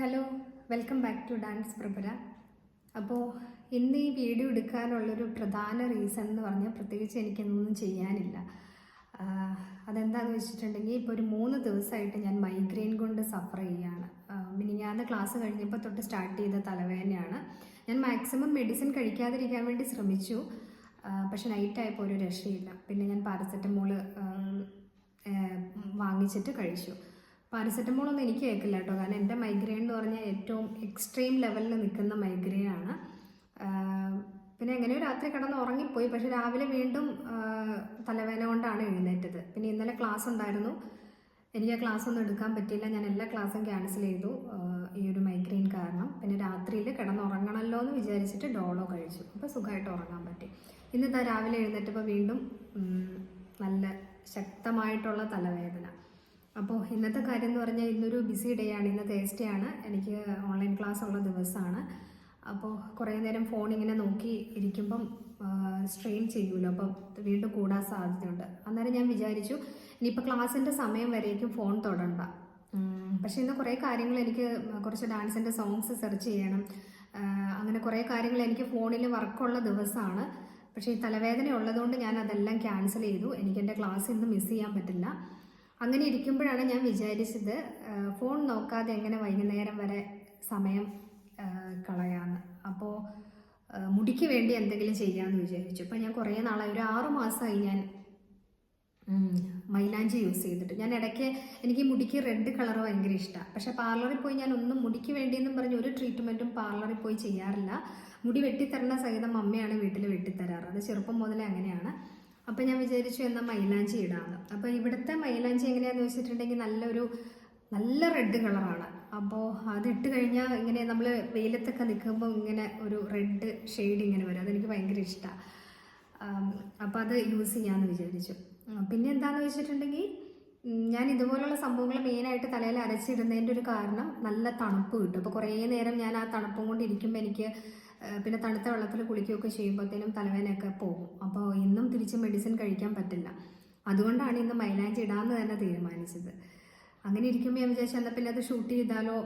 Hello welcome back to dance പ്രഭല അപ്പോൾ ഇന്ന് ഈ വീഡിയോ എടുക്കാനുള്ളൊരു പ്രധാന റീസൺ എന്ന് പറഞ്ഞാൽ പ്രത്യേകിച്ച് എനിക്കൊന്നും ചെയ്യാനില്ല. അതെന്താണെന്ന് വെച്ചിട്ടുണ്ടെങ്കിൽ ഇപ്പോൾ ഒരു മൂന്ന് ദിവസമായിട്ട് ഞാൻ മൈഗ്രെയിൻ കൊണ്ട് സഫർ ചെയ്യുകയാണ്. മിനിഞ്ഞാന്ന് ക്ലാസ് കഴിഞ്ഞപ്പോൾ തൊട്ട് സ്റ്റാർട്ട് ചെയ്ത തലവേദനയാണ്. ഞാൻ മാക്സിമം മെഡിസിൻ കഴിക്കാതിരിക്കാൻ വേണ്ടി ശ്രമിച്ചു. പക്ഷെ പക്ഷെ നൈറ്റായപ്പോൾ ഒരു രക്ഷയില്ല. പിന്നെ ഞാൻ പാരസെറ്റമോൾ വാങ്ങിച്ചിട്ട് കഴിച്ചു. പാരസെറ്റമോൾ ഒന്നും എനിക്ക് കേൾക്കില്ല കേട്ടോ. കാരണം എന്റെ മൈഗ്രെയിൻ എന്ന് പറഞ്ഞാൽ ഏറ്റവും എക്സ്ട്രീം ലെവലിൽ നിൽക്കുന്ന മൈഗ്രെയിൻ ആണ്. പിന്നെ എങ്ങനെയോ രാത്രി കിടന്ന് ഉറങ്ങിപ്പോയി. പക്ഷെ രാവിലെ വീണ്ടും തലവേദന കൊണ്ടാണ് എഴുന്നേറ്റത്. പിന്നെ ഇന്നലെ ക്ലാസ് ഉണ്ടായിരുന്നു. എനിക്ക് ആ ക്ലാസ് ഒന്നും എടുക്കാൻ പറ്റിയില്ല. ഞാൻ എല്ലാ ക്ലാസ്സും ക്യാൻസൽ ചെയ്തു. ഈ ഒരു മൈഗ്രെയിൻ കാരണം. പിന്നെ രാത്രിയിൽ കിടന്നുറങ്ങണമല്ലോ എന്ന് വിചാരിച്ചിട്ട് ഡോളോ കഴിച്ചു. അപ്പോൾ സുഖമായിട്ട് ഉറങ്ങാൻ പറ്റി. ഇന്ന് രാവിലെ എഴുന്നേറ്റപ്പോൾ വീണ്ടും നല്ല ശക്തമായിട്ടുള്ള തലവേദന. അപ്പോൾ ഇന്നത്തെ കാര്യം എന്ന് പറഞ്ഞാൽ ഇന്നൊരു ബിസി ഡേ ആണ്. ഇന്ന് തേഴ്സ്ഡേ ആണ്. എനിക്ക് ഓൺലൈൻ ക്ലാസ് ഉള്ള ദിവസമാണ് അപ്പോൾ കുറേ നേരം ഫോൺ ഇങ്ങനെ നോക്കി ഇരിക്കുമ്പം സ്ട്രെയിൻ ചെയ്യുമല്ലോ അപ്പം വീണ്ടും കൂടാൻ സാധ്യതയുണ്ട്. അന്നേരം ഞാൻ വിചാരിച്ചു ഇനിയിപ്പോൾ ക്ലാസ്സിന്റെ സമയം വരേക്കും ഫോൺ തൊടണ്ട. പക്ഷേ ഇന്ന് കുറേ കാര്യങ്ങൾ എനിക്ക് കുറച്ച് ഡാൻസിന്റെ സോങ്സ് സെർച്ച് ചെയ്യണം. അങ്ങനെ കുറേ കാര്യങ്ങൾ എനിക്ക് ഫോണിൽ വർക്കുള്ള ദിവസമാണ് പക്ഷേ ഈ തലവേദന ഉള്ളതുകൊണ്ട് ഞാൻ അതെല്ലാം ക്യാൻസൽ ചെയ്തു. എനിക്ക് എന്റെ ക്ലാസ് ഇന്ന് മിസ് ചെയ്യാൻ പറ്റില്ല. അങ്ങനെ ഇരിക്കുമ്പോഴാണ് ഞാൻ വിചാരിച്ചത് ഫോൺ നോക്കാതെ എങ്ങനെ വൈകുന്നേരം വരെ സമയം കളയാമെന്ന് അപ്പോൾ മുടിക്ക് വേണ്ടി എന്തെങ്കിലും ചെയ്യാമെന്ന് വിചാരിച്ചു. അപ്പോൾ ഞാൻ കുറേ നാളായി ഒരു ആറു മാസമായി ഞാൻ മൈലാഞ്ചി യൂസ് ചെയ്തിട്ട്. ഞാൻ ഇടയ്ക്ക് എനിക്ക് മുടിക്ക് റെഡ് കളർ ഭയങ്കര ഇഷ്ടമാണ് പക്ഷേ പാർലറിൽ പോയി ഞാൻ ഒന്നും മുടിക്ക് വേണ്ടിയെന്നും പറഞ്ഞ് ഒരു ട്രീറ്റ്മെന്റും പാർലറിൽ പോയി ചെയ്യാറില്ല. മുടി വെട്ടിത്തരണ സഹിതം അമ്മയാണ് വീട്ടിൽ വെട്ടിത്തരാറ്. അത് ചെറുപ്പം മുതലേ അങ്ങനെയാണ്. അപ്പോൾ ഞാൻ വിചാരിച്ചു എന്നാൽ മൈലാഞ്ചി ഇടാമെന്ന് അപ്പോൾ ഇവിടുത്തെ മൈലാഞ്ചി എങ്ങനെയാന്ന് വെച്ചിട്ടുണ്ടെങ്കിൽ നല്ലൊരു നല്ല റെഡ് കളറാണ് അപ്പോൾ അത് ഇട്ട് കഴിഞ്ഞാൽ ഇങ്ങനെ നമ്മൾ വെയിലത്തൊക്കെ നിൽക്കുമ്പോൾ ഇങ്ങനെ ഒരു റെഡ് ഷെയ്ഡ് ഇങ്ങനെ വരും. അതെനിക്ക് ഭയങ്കര ഇഷ്ടമാണ് അപ്പോൾ അത് യൂസ് ചെയ്യാമെന്ന് വിചാരിച്ചു. പിന്നെ എന്താണെന്ന് വെച്ചിട്ടുണ്ടെങ്കിൽ ഞാൻ ഇതുപോലുള്ള സംഭവങ്ങൾ മെയിനായിട്ട് തലയിൽ അരച്ചിടുന്നതിന്റെ ഒരു കാരണം നല്ല തണുപ്പ് കിട്ടും. അപ്പോൾ കുറേ നേരം ഞാൻ ആ തണുപ്പും കൊണ്ട് ഇരിക്കുമ്പോൾ എനിക്ക് പിന്നെ തണുത്ത വെള്ളത്തിൽ കുളിക്കുകയൊക്കെ ചെയ്യുമ്പോഴത്തേനും തലവേദനയൊക്കെ പോകും. അപ്പോൾ ഇന്നും തിരിച്ച് മെഡിസിൻ കഴിക്കാൻ പറ്റില്ല. അതുകൊണ്ടാണ് ഇന്ന് മൈലാഞ്ചി ഇടാമെന്ന് തന്നെ തീരുമാനിച്ചത്. അങ്ങനെ ഇരിക്കുമ്പോൾ ഞാൻ വിചാരിച്ചു എന്നാൽ പിന്നെ അത് ഷൂട്ട് ചെയ്താലോ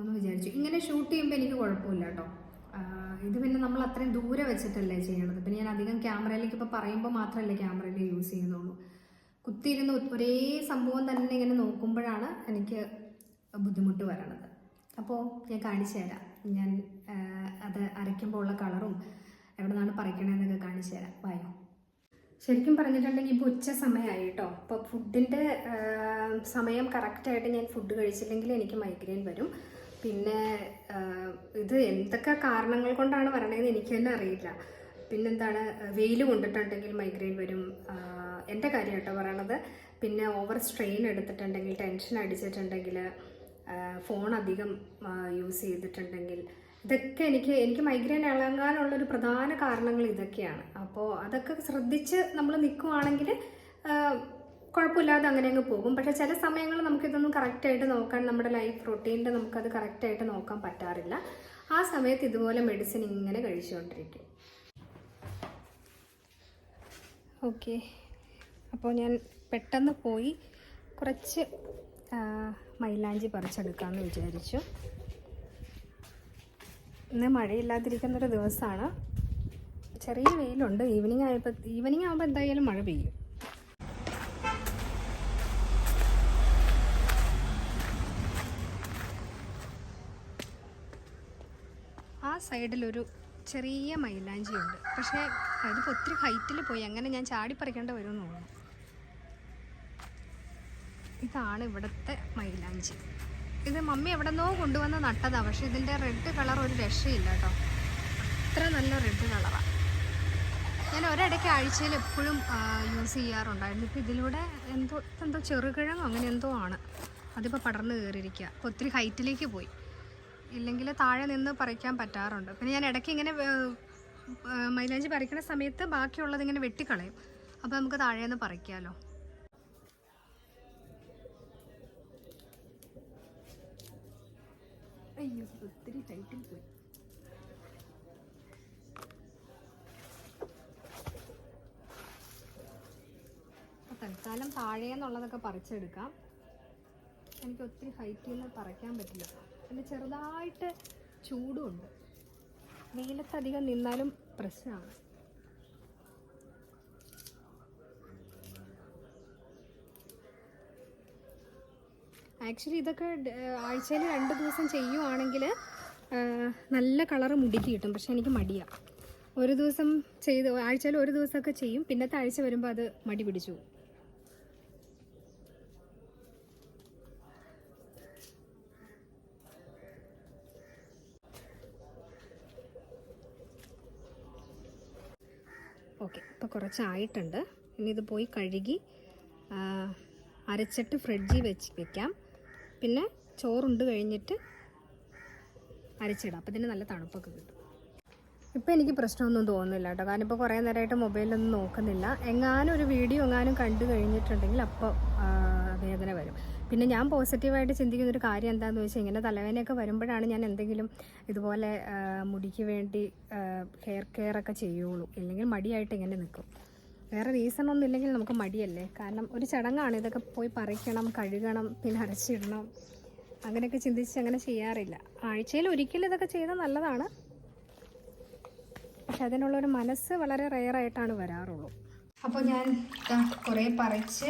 എന്ന് വിചാരിച്ചു. ഇങ്ങനെ ഷൂട്ട് ചെയ്യുമ്പോൾ എനിക്ക് കുഴപ്പമില്ല കേട്ടോ ഇത് പിന്നെ നമ്മൾ അത്രയും ദൂരെ വെച്ചിട്ടല്ലേ ചെയ്യണത്. പിന്നെ ഞാൻ അധികം ക്യാമറയിലേക്ക് ഇപ്പോൾ പറയുമ്പോൾ മാത്രമല്ലേ ക്യാമറയിൽ യൂസ് ചെയ്യുന്നുള്ളൂ. കുത്തിയിരുന്ന് ഒരേ സംഭവം തന്നെ ഇങ്ങനെ നോക്കുമ്പോഴാണ് എനിക്ക് ബുദ്ധിമുട്ട് വരണത്. അപ്പോൾ ഞാൻ കാണിച്ചു തരാം. ഞാൻ അത് അരയ്ക്കുമ്പോൾ ഉള്ള കളറും എവിടെ നിന്നാണ് പറിക്കണതെന്നൊക്കെ കാണിച്ചു തരാം. വായോ. ശരിക്കും പറഞ്ഞിട്ടുണ്ടെങ്കിൽ ഇപ്പോൾ ഉച്ച സമയമായി കേട്ടോ അപ്പോൾ ഫുഡിന്റെ സമയം കറക്റ്റായിട്ട് ഞാൻ ഫുഡ് കഴിച്ചില്ലെങ്കിൽ എനിക്ക് മൈഗ്രെയിൻ വരും. പിന്നെ ഇത് എന്തൊക്കെ കാരണങ്ങൾ കൊണ്ടാണ് വരണതെന്ന് എനിക്ക് തന്നെ അറിയില്ല. പിന്നെന്താണ് വെയിൽ കൊണ്ടിട്ടുണ്ടെങ്കിൽ മൈഗ്രെയിൻ വരും. എന്റെ കാര്യം കേട്ടോ പറയണത്. പിന്നെ ഓവർ സ്ട്രെയിൻ എടുത്തിട്ടുണ്ടെങ്കിൽ ടെൻഷൻ അടിച്ചിട്ടുണ്ടെങ്കിൽ ഫോൺ അധികം യൂസ് ചെയ്തിട്ടുണ്ടെങ്കിൽ ഇതൊക്കെ എനിക്ക് എനിക്ക് മൈഗ്രെയിൻ ഇളകാനുള്ളൊരു പ്രധാന കാരണങ്ങൾ ഇതൊക്കെയാണ്. അപ്പോൾ അതൊക്കെ ശ്രദ്ധിച്ച് നമ്മൾ നിൽക്കുവാണെങ്കിൽ കുഴപ്പമില്ലാതെ അങ്ങനെ അങ്ങ് പോകും. പക്ഷേ ചില സമയങ്ങളിൽ നമുക്കിതൊന്നും കറക്റ്റായിട്ട് നോക്കാൻ നമ്മുടെ ലൈഫ് റൊട്ടീനിൽ നമുക്കത് കറക്റ്റായിട്ട് നോക്കാൻ പറ്റാറില്ല. ആ സമയത്ത് ഇതുപോലെ മെഡിസിൻ ഇങ്ങനെ കഴിച്ചുകൊണ്ടിരിക്കും. ഓക്കെ. അപ്പോൾ ഞാൻ പെട്ടെന്ന് പോയി കുറച്ച് മൈലാഞ്ചി പറിച്ചെടുക്കാമെന്ന് വിചാരിച്ചു. ഇന്ന് മഴയില്ലാതിരിക്കുന്നൊരു ദിവസമാണ്. ചെറിയ വെയിലുണ്ട്. ഈവനിങ് ആയപ്പോൾ ഈവനിങ് ആകുമ്പോൾ എന്തായാലും മഴ പെയ്യും. ആ സൈഡിലൊരു ചെറിയ മൈലാഞ്ചിയുണ്ട്. പക്ഷേ അതിപ്പോൾ ഒത്തിരി ഹൈറ്റിൽ പോയി. അങ്ങനെ ഞാൻ ചാടിപ്പറിക്കേണ്ട വരുമെന്ന് തോന്നുന്നു. ഇതാണ് ഇവിടുത്തെ മൈലാഞ്ചി. ഇത് മമ്മി എവിടെന്നോ കൊണ്ടുവന്ന് നട്ടതാ. പക്ഷെ ഇതിന്റെ റെഡ് കളർ ഒരു രക്ഷയില്ല കേട്ടോ. ഇത്ര നല്ല റെഡ് കളറാണ് ഞാൻ ഒരിടയ്ക്ക് ആഴ്ചയിൽ എപ്പോഴും യൂസ് ചെയ്യാറുണ്ടായിരുന്നു. ഇപ്പോൾ ഇതിലൂടെ എന്തോ എന്തോ ചെറുകിഴങ്ങോ അങ്ങനെ എന്തോ ആണ്. അതിപ്പോൾ പടർന്ന് കയറിയിരിക്കുക അപ്പോൾ ഒത്തിരി ഹൈറ്റിലേക്ക് പോയി. ഇല്ലെങ്കിൽ താഴെ നിന്ന് പറിക്കാൻ പറ്റാറുണ്ട്. പിന്നെ ഞാൻ ഇടയ്ക്ക് ഇങ്ങനെ മൈലാഞ്ചി പറിക്കുന്ന സമയത്ത് ബാക്കിയുള്ളത് ഇങ്ങനെ വെട്ടിക്കളയും. അപ്പോൾ നമുക്ക് താഴെ നിന്ന് പറിക്കാമല്ലോ അയ്യോ ഒത്തിരി ടൈറ്റിൽ പോയി. തൽക്കാലം താഴെ എന്നുള്ളതൊക്കെ പറിച്ചെടുക്കാം. എനിക്ക് ഒത്തിരി ഹൈറ്റിൽ നിന്ന് പറിക്കാൻ പറ്റില്ല. പിന്നെ ചെറുതായിട്ട് ചൂടുമുണ്ട് വെയിലത്തധികം നിന്നാലും പ്രശ്നമാണ്. ആക്ച്വലി ഇതൊക്കെ ആഴ്ചയിൽ രണ്ട് ദിവസം ചെയ്യുവാണെങ്കിൽ നല്ല കളറ് മുടിക്ക് കിട്ടും. പക്ഷെ എനിക്ക് മടിയാ. ഒരു ദിവസം ചെയ്ത് ആഴ്ചയിൽ ഒരു ദിവസമൊക്കെ ചെയ്യും. പിന്നത്തെ ആഴ്ച വരുമ്പോൾ അത് മടി പിടിച്ചു. ഓക്കെ ഇപ്പോൾ കുറച്ചായിട്ടുണ്ട്. ഇനി ഇത് പോയി കഴുകി അരച്ചിട്ട് ഫ്രിഡ്ജിൽ വെച്ച് വെക്കാം. പിന്നെ ചോറുണ്ട് കഴിഞ്ഞിട്ട് അരച്ചിടാം. അപ്പോൾ ഇതിന് നല്ല തണുപ്പൊക്കെ കിട്ടും. ഇപ്പം എനിക്ക് പ്രശ്നമൊന്നും തോന്നുന്നില്ല കേട്ടോ. കാരണം ഇപ്പോൾ കുറേ നേരമായിട്ട് മൊബൈലൊന്നും നോക്കുന്നില്ല. എങ്ങാനും ഒരു വീഡിയോ എങ്ങാനും കണ്ടു കഴിഞ്ഞിട്ടുണ്ടെങ്കിൽ അപ്പോൾ വേദന വരും. പിന്നെ ഞാൻ പോസിറ്റീവായിട്ട് ചിന്തിക്കുന്ന ഒരു കാര്യം എന്താണെന്ന് വെച്ചാൽ ഇങ്ങനെ തലവേദനയൊക്കെ വരുമ്പോഴാണ് ഞാൻ എന്തെങ്കിലും ഇതുപോലെ മുടിക്ക് വേണ്ടി ഹെയർ കെയർ ഒക്കെ ചെയ്യുള്ളൂ. ഇല്ലെങ്കിൽ മടിയായിട്ട് ഇങ്ങനെ നിൽക്കും വേറെ റീസൺ ഒന്നും ഇല്ലെങ്കിൽ നമുക്ക് മടിയല്ലേ? കാരണം ഒരു ചടങ്ങാണ്. ഇതൊക്കെ പോയി പറിക്കണം കഴുകണം പിന്നെ അരച്ചിടണം. അങ്ങനെയൊക്കെ ചിന്തിച്ച് അങ്ങനെ ചെയ്യാറില്ല. ആഴ്ചയിൽ ഒരിക്കലും ഇതൊക്കെ ചെയ്താൽ നല്ലതാണ്. പക്ഷെ അതിനുള്ളൊരു മനസ്സ് വളരെ റെയറായിട്ടാണ് വരാറുള്ളൂ. അപ്പോൾ ഞാൻ കുറേ പറിച്ച്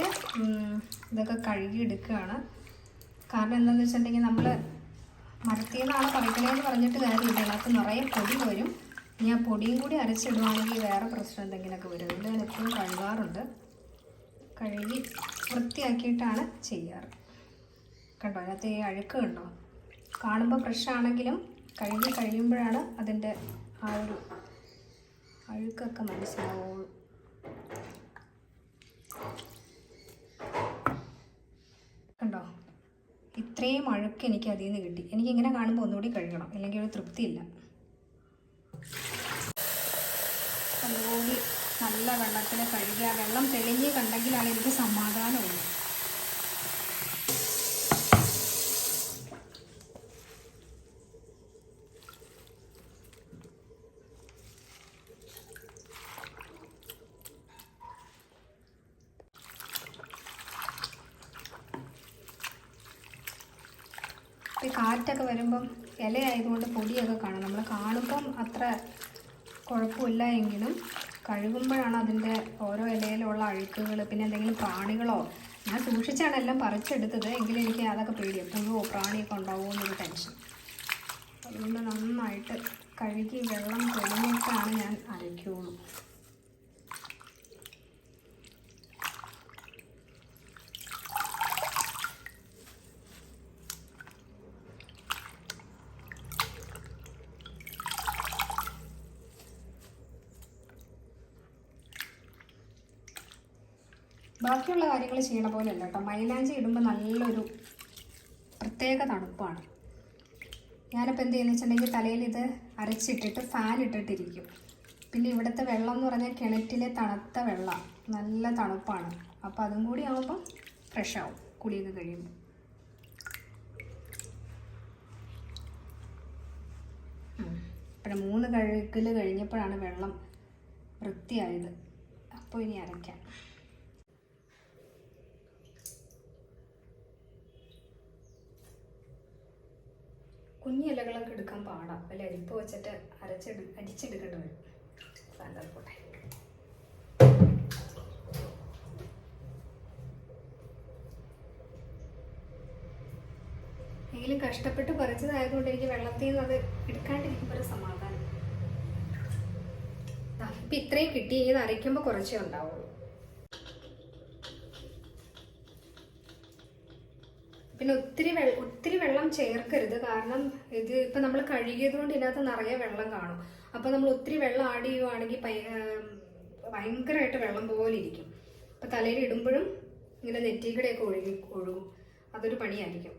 ഇതൊക്കെ കഴുകി എടുക്കുകയാണ്. കാരണം എന്താണെന്ന് വെച്ചിട്ടുണ്ടെങ്കിൽ നമ്മൾ മരത്തിൽ നിന്നാണ് പറിക്കണേന്ന് പറഞ്ഞിട്ട് കാര്യമില്ല. അതിനകത്ത് നിറയെ പൊടി വരും. ആ പൊടിയും കൂടി അരച്ചിടുവാണെങ്കിൽ വേറെ പ്രശ്നം എന്തെങ്കിലുമൊക്കെ വരും. അതുകൊണ്ട് ഞാൻ എപ്പോഴും കഴുകാറുണ്ട്. കഴുകി വൃത്തിയാക്കിയിട്ടാണ് ചെയ്യാറ്. കണ്ടോ അതിനകത്ത് ഈ അഴുക്ക് കണ്ടോ? കാണുമ്പോൾ ഫ്രഷ് ആണെങ്കിലും കഴുകി കഴിയുമ്പോഴാണ് അതിന്റെ ആ ഒരു അഴുക്കൊക്കെ മനസ്സിലാവുള്ളൂ. കണ്ടോ? ഇത്രയും അഴുക്ക് എനിക്ക് അതിൽ നിന്ന് കിട്ടി. എനിക്ക് ഇങ്ങനെ കാണുമ്പോൾ ഒന്നുകൂടി കഴുകണം. അല്ലെങ്കിൽ ഒരു തൃപ്തിയില്ല. നല്ലോണം നല്ല വെള്ളത്തിൽ കഴുകി വെള്ളം തെളിഞ്ഞ് കണ്ടെങ്കിലാണ് എനിക്ക് സമാധാനമുള്ളൂ ഈ കാറ്റൊക്കെ വരുമ്പം ഇലയായതുകൊണ്ട് പൊടിയൊക്കെ കാണും. നമ്മൾ കാണുമ്പം അത്ര കുഴപ്പമില്ല എങ്കിലും കഴുകുമ്പോഴാണ് അതിന്റെ ഓരോ ഇലയിലുള്ള അഴുക്കുകൾ പിന്നെ എന്തെങ്കിലും പ്രാണികളോ. ഞാൻ സൂക്ഷിച്ചാണ് എല്ലാം പറിച്ചെടുത്തത്. എങ്കിലും എനിക്ക് അതൊക്കെ പേടിയാണ് പുഴുവോ പ്രാണിയൊക്കെ ഉണ്ടാവുമോ എന്നൊരു ടെൻഷൻ അതുകൊണ്ട് നന്നായിട്ട് കഴുകി വെള്ളം തെളിഞ്ഞിട്ടാണ് ഞാൻ അരയ്ക്കുള്ളൂ. ബാക്കിയുള്ള കാര്യങ്ങൾ ചെയ്യണ പോലെ അല്ല കേട്ടോ. മൈലാഞ്ചി ഇടുമ്പോൾ നല്ലൊരു പ്രത്യേക തണുപ്പാണ്. ഞാനിപ്പോൾ എന്ത് ചെയ്യുന്ന വെച്ചിട്ടുണ്ടെങ്കിൽ തലയിൽ ഇത് അരച്ചിട്ടിട്ട് ഫാൻ ഇട്ടിട്ടിരിക്കും. പിന്നെ ഇവിടുത്തെ വെള്ളം എന്ന് പറഞ്ഞാൽ കിണറ്റിലെ തണുത്ത വെള്ളം. നല്ല തണുപ്പാണ്. അപ്പോൾ അതും കൂടി ആകുമ്പോൾ ഫ്രഷ് ആവും. കുളിയൊക്കെ കഴിയുമ്പോൾ പിന്നെ മൂന്ന് കഴുകൽ കഴിഞ്ഞപ്പോഴാണ് വെള്ളം വൃത്തിയായത്. അപ്പോൾ ഇനി അരയ്ക്കാം. കുഞ്ഞി ഇലകളൊക്കെ എടുക്കാൻ പാടാം. വല്ല അരിപ്പ് വെച്ചിട്ട് അരച്ചെടു അരിച്ചെടുക്കേണ്ടി വരും. സാൻഡൽ പോട്ടെ. എങ്കിലും കഷ്ടപ്പെട്ട് പറിച്ചതായതുകൊണ്ട് എനിക്ക് വെള്ളത്തിൽ നിന്ന് അത് എടുക്കാണ്ടിരിക്കുമ്പോൾ ഒരു സമാധാനം. ഇപ്പൊ ഇത്രയും കിട്ടി. ഇത് അരയ്ക്കുമ്പോൾ കുറച്ചേ ഉണ്ടാവുള്ളൂ. പിന്നെ ഒത്തിരി വെള്ളം ചേർക്കരുത്. കാരണം ഇത് ഇപ്പം നമ്മൾ കഴുകിയത് കൊണ്ട് ഇതിനകത്ത് നിറയെ വെള്ളം കാണും. അപ്പം നമ്മൾ ഒത്തിരി വെള്ളം ആഡ് ചെയ്യുവാണെങ്കിൽ ഭയങ്കരമായിട്ട് വെള്ളം പോലെ ഇരിക്കും. അപ്പം തലയിൽ ഇടുമ്പോഴും ഇങ്ങനെ നെറ്റികൂടെയൊക്കെ ഒഴുകി ഒഴുകും. അതൊരു പണിയായിരിക്കും.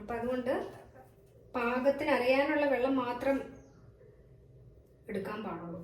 അപ്പം അതുകൊണ്ട് പാകത്തിന് അറിയാനുള്ള വെള്ളം മാത്രം എടുക്കാൻ പാടുള്ളൂ.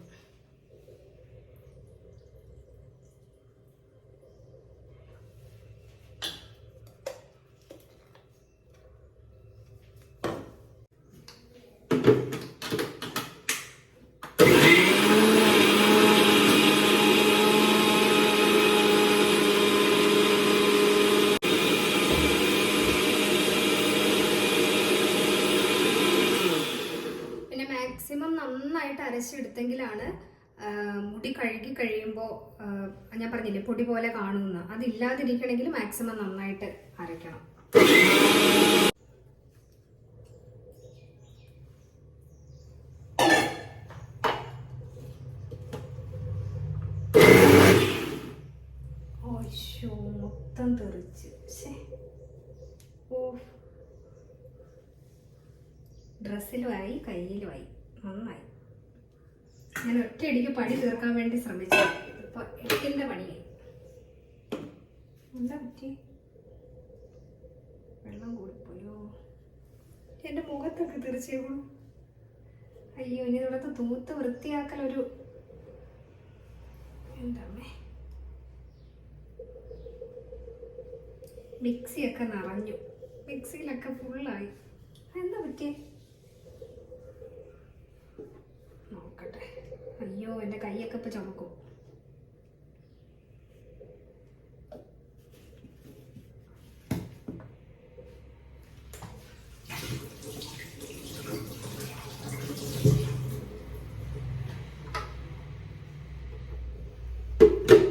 മാക്സിമം നന്നായിട്ട് അരച്ചെടുത്തെങ്കിലാണ് മുടി കഴുകി കഴിയുമ്പോൾ ഞാൻ പറഞ്ഞില്ലേ പൊടി പോലെ കാണുമെന്ന് അതില്ലാതിരിക്കണമെങ്കിൽ മാക്സിമം നന്നായിട്ട് അരയ്ക്കണം. മൊത്തം തെറിച്ച് ശ്ശേ. ഓ ഡ്രസ്സിലുമായി കയ്യിലുമായി. നന്നായി. ഞാൻ ഒറ്റയടിക്ക് പണി തീർക്കാൻ വേണ്ടി ശ്രമിച്ചു ഇപ്പൊ എട്ടിന്റെ പണിയായി. എന്താ പറ്റി? വെള്ളം കൂടിപ്പോയോ? എന്റെ മുഖത്തൊക്കെ തീർച്ചയായും അയ്യോ ഇനി ഇവിടുത്തെ തൂത്ത് വൃത്തിയാക്കലൊരു എന്താമേ മിക്സിയൊക്കെ നിറഞ്ഞു. മിക്സിയിലൊക്കെ ഫുള്ളായി. എന്താ പറ്റിയേ? നോക്കട്ടെ. അയ്യോ എന്റെ കൈയൊക്കെ ഇപ്പൊ ചുമക്കും.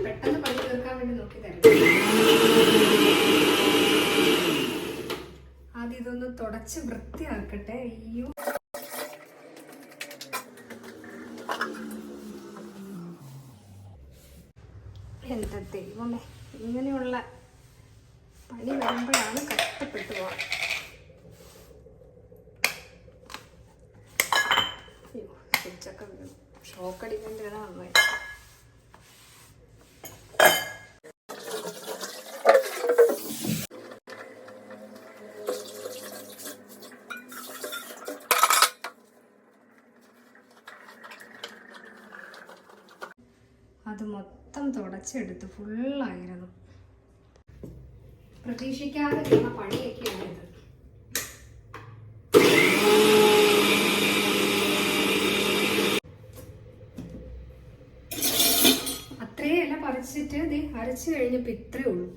പെട്ടെന്ന് പണി വേണ്ടി നോക്കി തരാം തുടച്ച് വൃത്തിയാക്കട്ടെ. അയ്യോ. എന്താ ദൈവമേ ഇങ്ങനെയുള്ള പണി വരുമ്പോഴാണ് കഷ്ടപ്പെട്ടു പോവാ അയ്യോ സ്വിച്ചൊക്കെ വീണു ഷോക്ക് അടിക്കേണ്ടതാണ് നന്നായി അത് മൊത്തം തുടച്ചെടുത്ത് ഫുള്ളായിരുന്നു. പ്രതീക്ഷിക്കാതെ ചെയ്യുന്ന പണിയൊക്കെയാണ് ഇത്. അത്രയല്ല പറിച്ചിട്ട് ഇത് അരച്ചു കഴിഞ്ഞപ്പോ ഇത്രേ ഉള്ളൂ.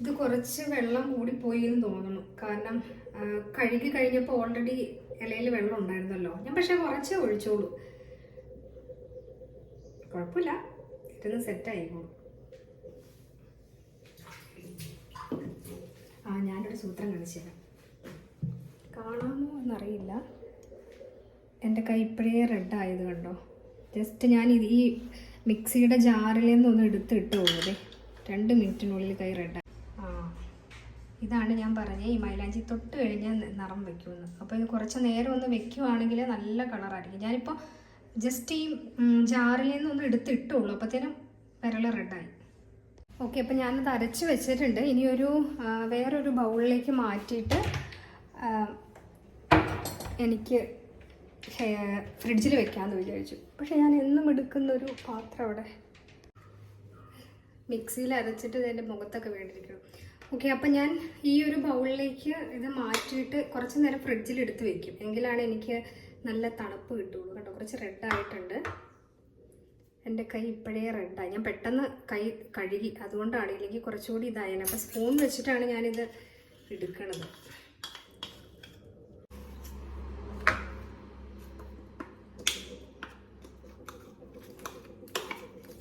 ഇത് കുറച്ച് വെള്ളം കൂടി പോയി എന്ന് തോന്നുന്നു. കാരണം കഴുകി കഴിഞ്ഞപ്പോൾ ഓൾറെഡി ഇലയിൽ വെള്ളം ഉണ്ടായിരുന്നല്ലോ. ഞാൻ പക്ഷെ കുറച്ചേ ഒഴിച്ചോളൂ. കുഴപ്പമില്ല. ഇരുന്ന് സെറ്റായിക്കോളൂ ആ ഞാനൊരു സൂത്രം കാണിച്ചു തരാം. കാണാമോ എന്നറിയില്ല. എന്റെ കൈ ഇപ്പോഴേ റെഡ് ആയത് കണ്ടോ? ജസ്റ്റ് ഞാൻ ഇത് ഈ മിക്സിയുടെ ജാറിൽ നിന്നൊന്ന് എടുത്ത് ഇട്ട് പോകുന്നത്. രണ്ട് മിനിറ്റിനുള്ളിൽ കൈ റെഡ് ഇതാണ് ഞാൻ പറഞ്ഞത്. ഈ മൈലാഞ്ചി തൊട്ട് കഴിഞ്ഞാൽ നിറം വെക്കുമെന്ന് അപ്പോൾ ഇത് കുറച്ച് നേരം ഒന്ന് വെക്കുവാണെങ്കിൽ നല്ല കളറായിരിക്കും. ഞാനിപ്പോൾ ജസ്റ്റ് ഈ ജാറിൽ നിന്നൊന്ന് ഒന്ന് എടുത്തിട്ടുള്ളൂ. അപ്പോഴത്തേനും വിരൽ റെഡായി. ഓക്കെ അപ്പോൾ ഞാനത് അരച്ച് വെച്ചിട്ടുണ്ട്. ഇനിയൊരു വേറൊരു ബൗളിലേക്ക് മാറ്റിയിട്ട് എനിക്ക് ഫ്രിഡ്ജിൽ വെക്കാമെന്ന് വിചാരിച്ചു. പക്ഷേ ഞാൻ എന്നും എടുക്കുന്ന ഒരു പാത്രം അവിടെ. മിക്സിയിൽ അരച്ചിട്ട് ഇതിന്റെ മുഖത്തൊക്കെ വേണ്ടിയിരിക്കണം ഓക്കെ അപ്പം ഞാൻ ഈ ഒരു ബൗളിലേക്ക് ഇത് മാറ്റിയിട്ട് കുറച്ച് നേരം ഫ്രിഡ്ജിൽ എടുത്ത് വെക്കും. എങ്കിലാണ് എനിക്ക് നല്ല തണുപ്പ് കിട്ടുള്ളൂ. കേട്ടോ കുറച്ച് റെഡ് ആയിട്ടുണ്ട്. എന്റെ കൈ ഇപ്പോഴേ റെഡായി ഞാൻ പെട്ടെന്ന് കൈ കഴുകി അതുകൊണ്ടാണ് ഇല്ലെങ്കിൽ കുറച്ചുകൂടി ഇതായത് അപ്പം സ്പൂൺ വെച്ചിട്ടാണ് ഞാനിത് എടുക്കണത്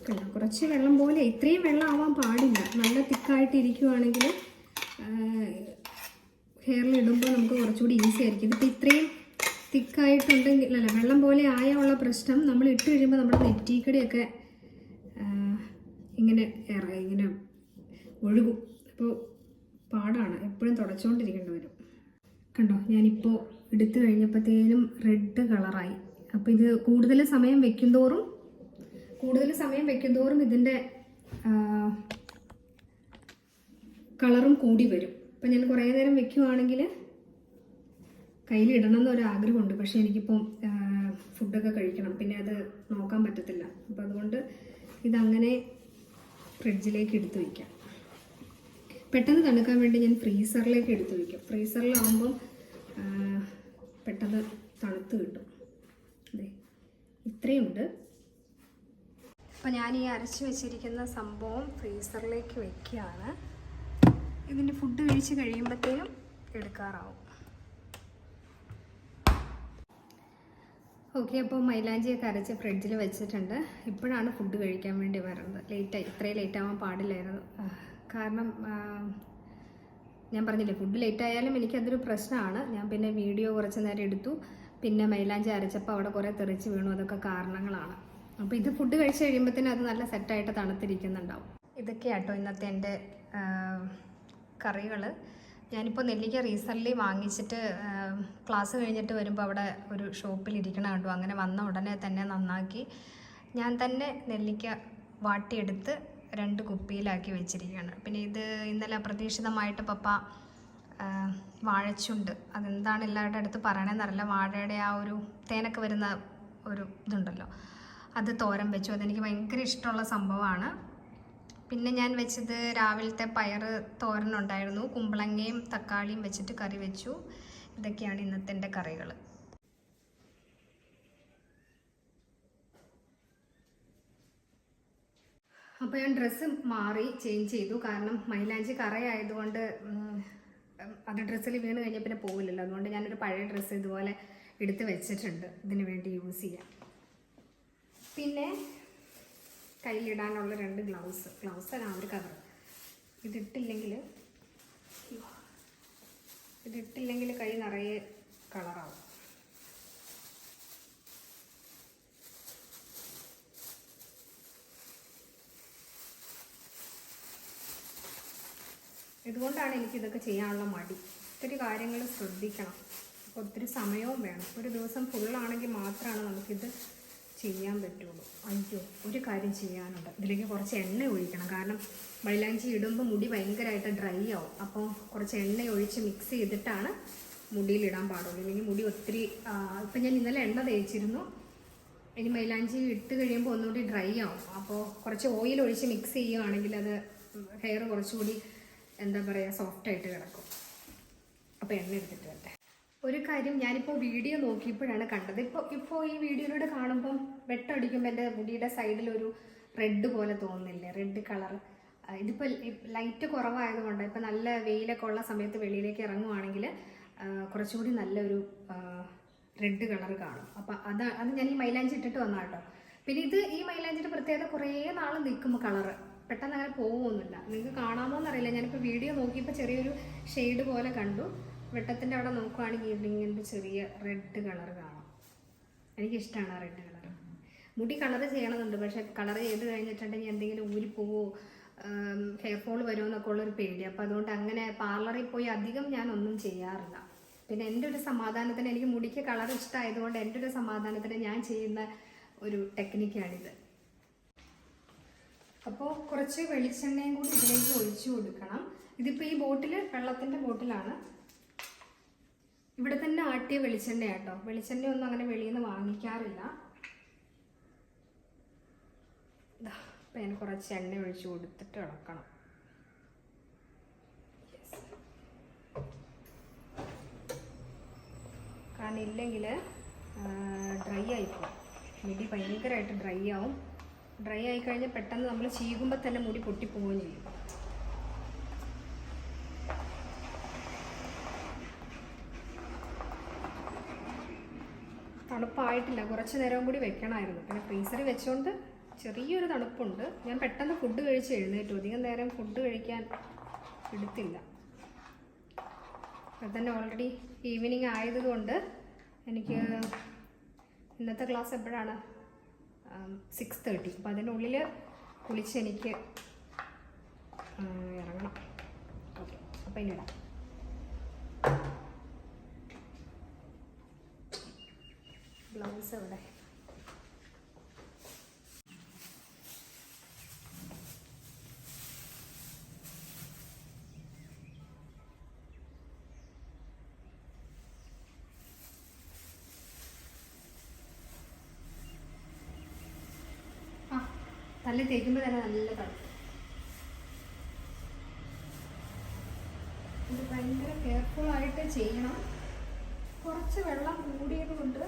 കണ്ടോ? കുറച്ച് വെള്ളം പോലെ ഇത്രയും വെള്ളം ആവാൻ പാടില്ല. നല്ല തിക്കായിട്ട് ഇരിക്കുവാണെങ്കിൽ ഹെയറിൽ ഇടുമ്പോൾ നമുക്ക് കുറച്ചുകൂടി ഈസി ആയിരിക്കും. ഇതിപ്പോൾ ഇത്രയും തിക്കായിട്ടുണ്ടെങ്കിൽ അല്ല വെള്ളം പോലെ ആയുള്ള പ്രശ്നം നമ്മൾ ഇട്ട് കഴിയുമ്പോൾ നമ്മുടെ നെറ്റിക്കടിയൊക്കെ ഇങ്ങനെ ഇങ്ങനെ ഒഴുകും. അപ്പോൾ പാടാണ്. എപ്പോഴും തുടച്ചുകൊണ്ടിരിക്കേണ്ടി വരും. കണ്ടോ? ഞാനിപ്പോൾ എടുത്തു കഴിഞ്ഞപ്പോഴത്തേനും റെഡ് കളറായി അപ്പോൾ ഇത് കൂടുതൽ സമയം വെക്കുന്തോറും കൂടുതൽ സമയം വെക്കുന്തോറും ഇതിന്റെ കളറും കൂടി വരും. അപ്പം ഞാൻ കുറേ നേരം വെക്കുവാണെങ്കിൽ കയ്യിലിടണം എന്നൊരു ആഗ്രഹമുണ്ട്. പക്ഷേ എനിക്കിപ്പം ഫുഡൊക്കെ കഴിക്കണം. പിന്നെ അത് നോക്കാൻ പറ്റത്തില്ല. അപ്പം അതുകൊണ്ട് ഇതങ്ങനെ ഫ്രിഡ്ജിലേക്ക് എടുത്തു വയ്ക്കാം പെട്ടെന്ന് തണുക്കാൻ വേണ്ടി ഞാൻ ഫ്രീസറിലേക്ക് എടുത്തു വയ്ക്കും ഫ്രീസറിലാവുമ്പം പെട്ടെന്ന് തണുത്ത് കിട്ടും. അതെ ഇത്രയുണ്ട്. അപ്പം ഞാൻ ഈ അരച്ച് വെച്ചിരിക്കുന്ന സംഭവം ഫ്രീസറിലേക്ക് വെക്കുകയാണ്. ഇതിന്റെ ഫുഡ് കഴിച്ച് കഴിയുമ്പോഴത്തേനും എടുക്കാറാവും. ഓക്കെ അപ്പോൾ മൈലാഞ്ചിയൊക്കെ അരച്ച് ഫ്രിഡ്ജിൽ വെച്ചിട്ടുണ്ട്. ഇപ്പോഴാണ് ഫുഡ് കഴിക്കാൻ വേണ്ടി വരുന്നത്. ലേറ്റായി ഇത്രയും ലേറ്റ് ആവാൻ പാടില്ലായിരുന്നു. കാരണം ഞാൻ പറഞ്ഞില്ലേ ഫുഡ് ലേറ്റ് ആയാലും എനിക്കതൊരു പ്രശ്നമാണ്. ഞാൻ പിന്നെ വീഡിയോ കുറച്ച് നേരം എടുത്തു. പിന്നെ മൈലാഞ്ചി അരച്ചപ്പോൾ അവിടെ കുറേ തെറിച്ച് വീണു. അതൊക്കെ കാരണങ്ങളാണ്. അപ്പോൾ ഇത് ഫുഡ് കഴിച്ച് കഴിയുമ്പോഴത്തേനും അത് നല്ല സെറ്റായിട്ട് തണുത്തിരിക്കുന്നുണ്ടാവും. ഇതൊക്കെയാട്ടോ ഇന്നത്തെ എന്റെ കറികൾ ഞാനിപ്പോൾ നെല്ലിക്ക റീസെന്റ്ലി വാങ്ങിച്ചിട്ട് ക്ലാസ് കഴിഞ്ഞിട്ട് വരുമ്പോൾ അവിടെ ഒരു ഷോപ്പിൽ ഇരിക്കണ കണ്ടു. അങ്ങനെ വന്ന ഉടനെ തന്നെ നന്നാക്കി. ഞാൻ തന്നെ നെല്ലിക്ക വാട്ടിയെടുത്ത് രണ്ട് കുപ്പിയിലാക്കി വെച്ചിരിക്കുകയാണ്. പിന്നെ ഇത് ഇന്നലെ അപ്രതീക്ഷിതമായിട്ട് പപ്പ വാഴച്ചുണ്ട്. അതെന്താണ് എല്ലാവരുടെ അടുത്ത് പറയണമെന്നറിയില്ല വാഴയുടെ ആ ഒരു തേനൊക്കെ വരുന്ന ഒരു ഇതുണ്ടല്ലോ. അത് തോരൻ വെച്ചു. അതെനിക്ക് ഭയങ്കര ഇഷ്ടമുള്ള സംഭവമാണ്. പിന്നെ ഞാൻ വെച്ചത് രാവിലത്തെ പയർ തോരനുണ്ടായിരുന്നു. കുമ്പളങ്ങയും തക്കാളിയും വെച്ചിട്ട് കറി വെച്ചു. ഇതൊക്കെയാണ് ഇന്നത്തെ എന്റെ കറികൾ. അപ്പോൾ ഞാൻ ഡ്രസ്സ് മാറി ചേഞ്ച് ചെയ്തു. കാരണം മൈലാഞ്ചി കറയായതുകൊണ്ട് അത് ഡ്രസ്സിൽ വീണ് കഴിഞ്ഞാൽ പിന്നെ പോകില്ലല്ലോ അതുകൊണ്ട് ഞാനൊരു പഴയ ഡ്രസ്സ് ഇതുപോലെ എടുത്ത് വെച്ചിട്ടുണ്ട്. ഇതിന് വേണ്ടി യൂസ് ചെയ്യാം. പിന്നെ കയ്യിലിടാനുള്ള രണ്ട് ഗ്ലൗസ്. ഗ്ലൗസ് അല്ല ഒരു കവർ ഇതിട്ടില്ലെങ്കിൽ. ഇതിട്ടില്ലെങ്കിൽ കൈ നിറയെ കളറാവും ഇതുകൊണ്ടാണ് എനിക്ക് ഇതൊക്കെ ചെയ്യാനുള്ള മടി. ഒത്തിരി കാര്യങ്ങൾ ശ്രദ്ധിക്കണം. ഒത്തിരി സമയവും വേണം. ഒരു ദിവസം ഫുള്ളാണെങ്കിൽ മാത്രമാണ് നമുക്കിത് ചെയ്യാൻ പറ്റുള്ളൂ. അയ്യോ ഒരു കാര്യം ചെയ്യാനുണ്ട്. ഇതിലേക്ക് കുറച്ച് എണ്ണ ഒഴിക്കണം. കാരണം മൈലാഞ്ചി ഇടുമ്പോൾ മുടി ഭയങ്കരമായിട്ട് ഡ്രൈ ആവും. അപ്പോൾ കുറച്ച് എണ്ണ ഒഴിച്ച് മിക്സ് ചെയ്തിട്ടാണ് മുടിയിലിടാൻ പാടുള്ളൂ. ഇല്ലെങ്കിൽ മുടി ഒത്തിരി ഇപ്പം ഞാൻ ഇന്നലെ എണ്ണ തേച്ചിരുന്നു. ഇനി മൈലാഞ്ചി ഇട്ട് കഴിയുമ്പോൾ ഒന്നുകൂടി ഡ്രൈ ആവും. അപ്പോൾ കുറച്ച് ഓയിൽ ഒഴിച്ച് മിക്സ് ചെയ്യുകയാണെങ്കിൽ അത് ഹെയർ കുറച്ചുകൂടി എന്താ പറയുക സോഫ്റ്റായിട്ട് കിടക്കും. അപ്പോൾ എണ്ണ എടുത്തിട്ട് വരട്ടെ. ഒരു കാര്യം ഞാനിപ്പോൾ വീഡിയോ നോക്കിയപ്പോഴാണ് കണ്ടത്. ഇപ്പോൾ ഇപ്പോൾ ഈ വീഡിയോയിലൂടെ കാണുമ്പം വെട്ടടിക്കുമ്പോൾ എന്റെ മുടിയുടെ സൈഡിൽ ഒരു റെഡ് പോലെ തോന്നുന്നില്ലേ? റെഡ് കളർ ഇതിപ്പോൾ ലൈറ്റ് കുറവായതുകൊണ്ട് ഇപ്പം നല്ല വെയിലൊക്കെ ഉള്ള സമയത്ത് വെളിയിലേക്ക് ഇറങ്ങുവാണെങ്കിൽ കുറച്ചുകൂടി നല്ലൊരു റെഡ് കളർ കാണും. അപ്പം അത് അത് ഞാൻ ഈ മൈലാഞ്ചി ഇട്ടിട്ട് വന്ന കേട്ടോ പിന്നെ ഇത് ഈ മൈലാഞ്ചിയുടെ പ്രത്യേകത കുറേ നാൾ നിൽക്കും കളറ് പെട്ടെന്ന് അങ്ങനെ പോകുമൊന്നുമില്ല നിങ്ങൾക്ക് കാണാമോ എന്നറിയില്ല ഞാനിപ്പോൾ വീഡിയോ നോക്കിയപ്പോൾ ചെറിയൊരു ഷെയ്ഡ് പോലെ കണ്ടു. വെട്ടത്തിന്റെ അവിടെ നോക്കുവാണെങ്കിൽ ഇങ്ങനത്തെ ചെറിയ റെഡ് കളർ കാണാം. എനിക്കിഷ്ടമാണ് ആ റെഡ് കളർ മുടി കളർ ചെയ്യണമെന്നുണ്ട് പക്ഷേ കളർ ചെയ്ത് കഴിഞ്ഞിട്ടുണ്ടെങ്കിൽ എന്തെങ്കിലും ഊരിപ്പോവോ ഹെയർ ഫോൾ വരുമോ എന്നൊക്കെ ഉള്ളൊരു പേടി അപ്പോൾ അതുകൊണ്ട് അങ്ങനെ പാർലറിൽ പോയി അധികം ഞാൻ ഒന്നും ചെയ്യാറില്ല. പിന്നെ എന്റെ ഒരു സമാധാനത്തിന് എനിക്ക് മുടിക്ക് കളർ ഇഷ്ടമായതുകൊണ്ട് എന്റെ ഒരു സമാധാനത്തിന് ഞാൻ ചെയ്യുന്ന ഒരു ടെക്നിക്കാണിത് അപ്പോൾ കുറച്ച് വെളിച്ചെണ്ണയും കൂടി ഇതിലേക്ക് ഒഴിച്ചു കൊടുക്കണം. ഇതിപ്പോൾ ഈ ബോട്ടിൽ വെള്ളത്തിന്റെ ബോട്ടിലാണ് ഇവിടെ തന്നെ ആട്ടിയ വെളിച്ചെണ്ണ കേട്ടോ വെളിച്ചെണ്ണ ഒന്നും അങ്ങനെ വെളിയിൽ നിന്ന് വാങ്ങിക്കാറില്ല ഞാൻ കുറച്ച് എണ്ണ ഒഴിച്ച് കൊടുത്തിട്ട് ഇളക്കണം. കാരണം ഇല്ലെങ്കിൽ ഡ്രൈ ആയിപ്പോകും മുടി ഭയങ്കരമായിട്ട് ഡ്രൈ ആവും. ഡ്രൈ ആയി കഴിഞ്ഞാൽ പെട്ടെന്ന് നമ്മൾ ചീകുമ്പോൾ തന്നെ മുടി പൊട്ടിപ്പോവുകയും ചെയ്യും. തണുപ്പായിട്ടില്ല കുറച്ച് നേരം കൂടി വെക്കണമായിരുന്നു. പിന്നെ ഫ്രീസറിൽ വെച്ചുകൊണ്ട് ചെറിയൊരു തണുപ്പുണ്ട്. ഞാൻ പെട്ടെന്ന് ഫുഡ് കഴിച്ച് എഴുന്നേറ്റു. അധികം നേരം ഫുഡ് കഴിക്കാൻ എടുത്തില്ല. അത് തന്നെ ഓൾറെഡി ഈവനിങ് ആയതുകൊണ്ട് എനിക്ക് ഇന്നത്തെ ക്ലാസ് എപ്പോഴാണ്? സിക്സ് തേർട്ടി അപ്പോൾ അതിന്റെ ഉള്ളിൽ കുളിച്ച് എനിക്ക് ഇറങ്ങണം. ഓക്കെ അപ്പോൾ ഇനി ഇടാം. ബ്ലൗസ് ഇവിടെ തല്ലി തേക്കുമ്പോൾ തന്നെ നല്ല തണുപ്പ്. ഇത് ഭയങ്കര കെയർഫുൾ ആയിട്ട് ചെയ്യണം. കുറച്ച് വെള്ളം കൂടിയത് കൊണ്ട്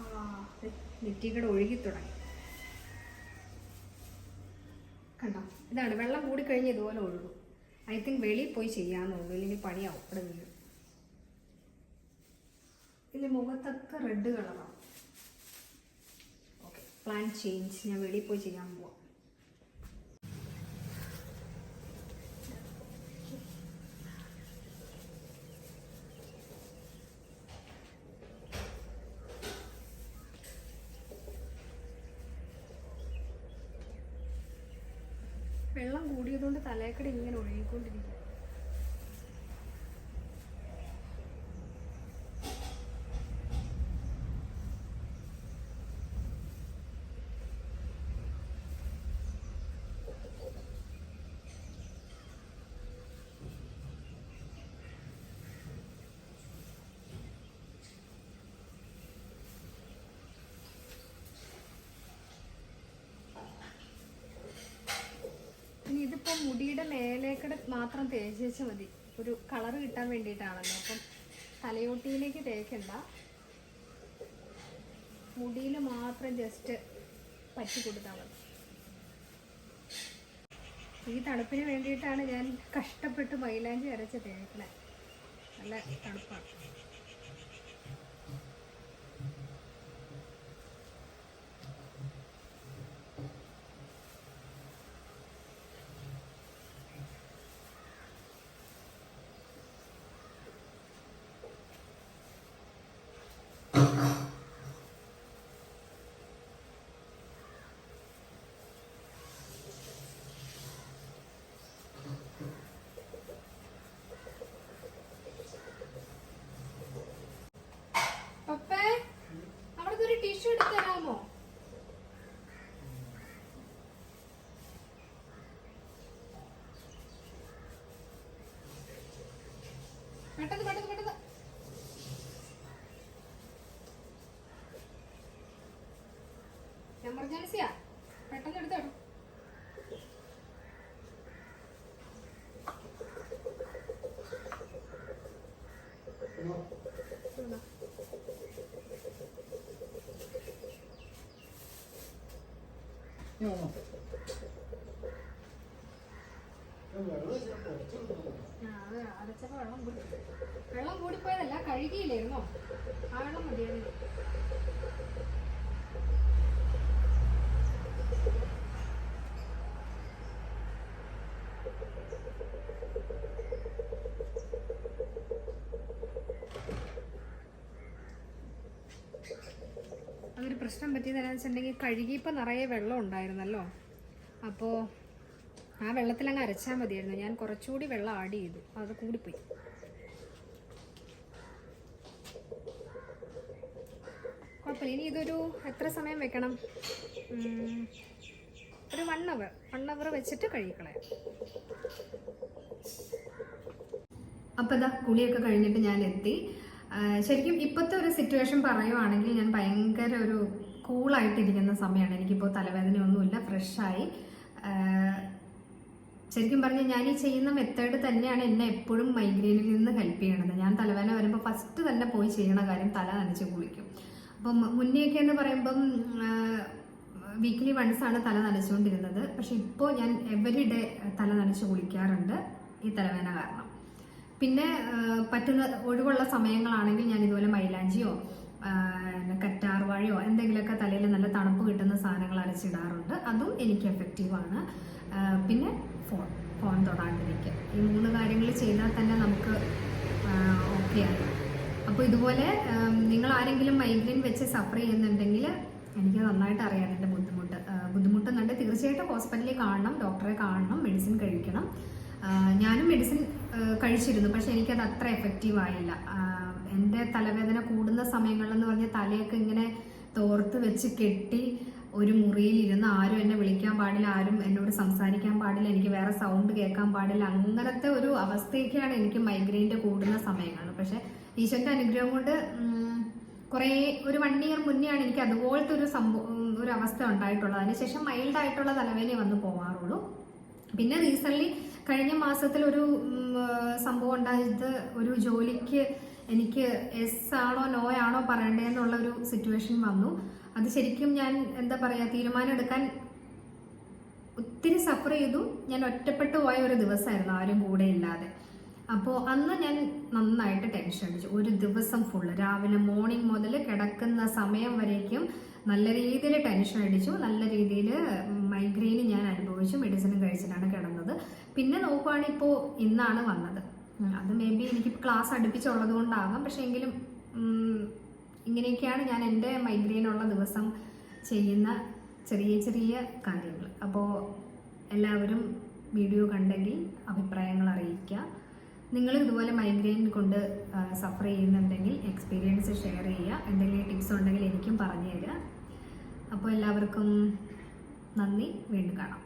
ആ നെറ്റിക്കടെ ഒഴുകി തുടങ്ങി കണ്ടോ? ഇതാണ് വെള്ളം കൂടിക്കഴിഞ്ഞ് ഇതുപോലെ ഒഴുകും. ഐ തിങ്ക് വെളിയിൽ പോയി ചെയ്യാമെന്ന് തോന്നുന്നു ഇല്ലെങ്കിൽ പണിയാവും. ഇവിടെ വീഴും. ഇതിന്റെ മുഖത്തൊക്കെ റെഡ് കളറാണ് ഓക്കെ പ്ലാൻ ചേഞ്ച് ഞാൻ വെളിയിൽ പോയി ചെയ്യാൻ പോവാം വെള്ളം തലയക്കടി ഇങ്ങനെ ഒഴുകിക്കൊണ്ടിരിക്കും ഇനി ഇതിപ്പോ മുടിയുടെ മേലേക്കടെ മാത്രം തേച്ച് മതി. ഒരു കളർ കിട്ടാൻ വേണ്ടിയിട്ടാണല്ലോ. അപ്പം തലയോട്ടിയിലേക്ക് തേക്കണ്ട. മുടിയിൽ മാത്രം ജസ്റ്റ് പറ്റി കൊടുത്താൽ മതി. ഈ തണുപ്പിന് വേണ്ടിയിട്ടാണ് ഞാൻ കഷ്ടപ്പെട്ട് മൈലാഞ്ചി അരച്ച് തേക്കണേ. നല്ല തണുപ്പാണ് പപ്പേ അവിടുത്തെ ഒരു ടിഷ്യൂ എടുത്ത് തരാമോ പെട്ടെന്ന് പെട്ടെന്ന് പെട്ടെന്ന് എമർജൻസിയാ പെട്ടെന്ന് എടുത്തോ ആ, അത് അരച്ചപ്പോ വെള്ളം കൂടി. വെള്ളം കൂടിപ്പോയതല്ല കഴുകിയില്ലായിരുന്നോ? ആ വെള്ളം മതിയായിരുന്നു അതൊരു പ്രശ്നം പറ്റിയത് എന്നാന്ന് വെച്ചിട്ടുണ്ടെങ്കിൽ കഴുകിയപ്പോൾ നിറയെ വെള്ളം ഉണ്ടായിരുന്നല്ലോ. അപ്പോൾ ആ വെള്ളത്തിലങ്ങ് അരച്ചാൽ മതിയായിരുന്നു. ഞാൻ കുറച്ചുകൂടി വെള്ളം ആഡ് ചെയ്തു. അത് കൂടിപ്പോയി. കുഴപ്പമില്ല. ഇനി ഇതൊരു എത്ര സമയം വെക്കണം? ഒരു വൺ അവർ വൺ അവർ വെച്ചിട്ട് കഴുകിക്കളയാം. അപ്പോൾ ഇതാ കുളിയൊക്കെ കഴിഞ്ഞിട്ട് ഞാൻ എത്തി. ശരിക്കും ഇപ്പോഴത്തെ ഒരു സിറ്റുവേഷൻ പറയുവാണെങ്കിൽ ഞാൻ ഭയങ്കര ഒരു കൂളായിട്ടിരിക്കുന്ന സമയമാണ് എനിക്കിപ്പോൾ തലവേദനയൊന്നുമില്ല ഫ്രഷായി ശരിക്കും പറഞ്ഞാൽ ഞാൻ ഈ ചെയ്യുന്ന മെത്തേഡ് തന്നെയാണ് എന്നെ എപ്പോഴും മൈഗ്രെയിനിൽ നിന്ന് ഹെൽപ്പ് ചെയ്യണത്. ഞാൻ തലവേദന വരുമ്പോൾ ഫസ്റ്റ് തന്നെ പോയി ചെയ്യണ കാര്യം തല നനച്ച് കുളിക്കും. അപ്പം മുന്നെയൊക്കെ എന്ന് പറയുമ്പം വീക്ക്ലി വൺസ് ആണ് തല നനച്ചുകൊണ്ടിരുന്നത് പക്ഷെ ഇപ്പോൾ ഞാൻ എവറി ഡേ തല നനച്ച് കുളിക്കാറുണ്ട് ഈ തലവേദന കാരണം. പിന്നെ പറ്റുന്ന ഒഴിവുള്ള സമയങ്ങളാണെങ്കിൽ ഞാൻ ഇതുപോലെ മൈലാഞ്ചിയോ കറ്റാർവാഴയോ എന്തെങ്കിലുമൊക്കെ തലയിൽ നല്ല തണുപ്പ് കിട്ടുന്ന സാധനങ്ങൾ അരച്ചിടാറുണ്ട്. അതും എനിക്ക് എഫക്റ്റീവാണ് പിന്നെ ഫോൺ ഫോൺ തൊടാണ്ടിരിക്കുക. ഈ മൂന്ന് കാര്യങ്ങൾ ചെയ്താൽ തന്നെ നമുക്ക് ഓക്കെ ആണ്. അപ്പോൾ ഇതുപോലെ നിങ്ങൾ ആരെങ്കിലും മൈഗ്രെയിൻ വെച്ച് സഫർ ചെയ്യുന്നുണ്ടെങ്കിൽ എനിക്ക് നന്നായിട്ട് അറിയാം എന്റെ ബുദ്ധിമുട്ട്. ബുദ്ധിമുട്ടുന്നുണ്ട് തീർച്ചയായിട്ടും ഹോസ്പിറ്റലിൽ കാണണം ഡോക്ടറെ കാണണം മെഡിസിൻ കഴിക്കണം. ഞാനും മെഡിസിൻ കഴിച്ചിരുന്നു. പക്ഷെ എനിക്കത് അത്ര എഫക്റ്റീവ് ആയില്ല. എന്റെ തലവേദന കൂടുന്ന സമയങ്ങളിലെന്ന് പറഞ്ഞാൽ തലയൊക്കെ ഇങ്ങനെ തോർത്ത് വെച്ച് കെട്ടി ഒരു മുറിയിൽ ഇരുന്ന് ആരും എന്നെ വിളിക്കാൻ പാടില്ല ആരും എന്നോട് സംസാരിക്കാൻ പാടില്ല എനിക്ക് വേറെ സൗണ്ട് കേൾക്കാൻ പാടില്ല. അങ്ങനത്തെ ഒരു അവസ്ഥയൊക്കെയാണ് എനിക്ക് മൈഗ്രെയിന്റെ കൂടുന്ന സമയങ്ങൾ പക്ഷേ ഈശ്വരന്റെ അനുഗ്രഹം കൊണ്ട് കുറേ ഒരു വൺ ഇയർ മുന്നെയാണ് എനിക്ക് അതുപോലത്തെ ഒരു സംഭവം ഒരു അവസ്ഥ ഉണ്ടായിട്ടുള്ളത്. അതിനുശേഷം മൈൽഡായിട്ടുള്ള തലവേദന വന്ന് പോകാറുള്ളൂ പിന്നെ റീസെന്റ് കഴിഞ്ഞ മാസത്തിൽ ഒരു സംഭവം ഉണ്ടായത് ഒരു ജോലിക്ക് എനിക്ക് എസ് ആണോ നോ ആണോ പറയണ്ടേന്നുള്ള ഒരു സിറ്റുവേഷൻ വന്നു. അത് ശരിക്കും ഞാൻ എന്താ പറയാ തീരുമാനം എടുക്കാൻ ഒത്തിരി സഫർ ചെയ്തു. ഞാൻ ഒറ്റപ്പെട്ടു പോയ ഒരു ദിവസമായിരുന്നു ആരും കൂടെ ഇല്ലാതെ. അപ്പോൾ അന്ന് ഞാൻ നന്നായിട്ട് ടെൻഷൻ അടിച്ചു. ഒരു ദിവസം ഫുള്ള് രാവിലെ മോർണിംഗ് മുതൽ കിടക്കുന്ന സമയം വരേക്കും നല്ല രീതിയിൽ ടെൻഷൻ അടിച്ചു. നല്ല രീതിയിൽ മൈഗ്രെയിൻ ഞാൻ അനുഭവിച്ചു മെഡിസിനും കഴിച്ചിട്ടാണ് കിടന്നത്. പിന്നെ നോക്കുവാണെങ്കിൽ ഇപ്പോൾ ഇന്നാണ് വന്നത്. അത് മേ ബി എനിക്ക് ക്ലാസ് അടുപ്പിച്ചുള്ളത് കൊണ്ടാകാം. പക്ഷേ എങ്കിലും ഇങ്ങനെയൊക്കെയാണ് ഞാൻ എന്റെ മൈഗ്രെയിൻ ഉള്ള ദിവസം ചെയ്യുന്ന ചെറിയ ചെറിയ കാര്യങ്ങൾ. അപ്പോൾ എല്ലാവരും വീഡിയോ കണ്ടെങ്കിൽ അഭിപ്രായങ്ങൾ അറിയിക്കുക. നിങ്ങൾ ഇതുപോലെ മൈഗ്രെയിൻ കൊണ്ട് സഫർ ചെയ്യുന്നുണ്ടെങ്കിൽ എക്സ്പീരിയൻസ് ഷെയർ ചെയ്യുക. എന്തെങ്കിലും ടിപ്സ് ഉണ്ടെങ്കിൽ എനിക്കും പറഞ്ഞു തരിക അപ്പോൾ എല്ലാവർക്കും നന്ദി വീണ്ടും കാണാം.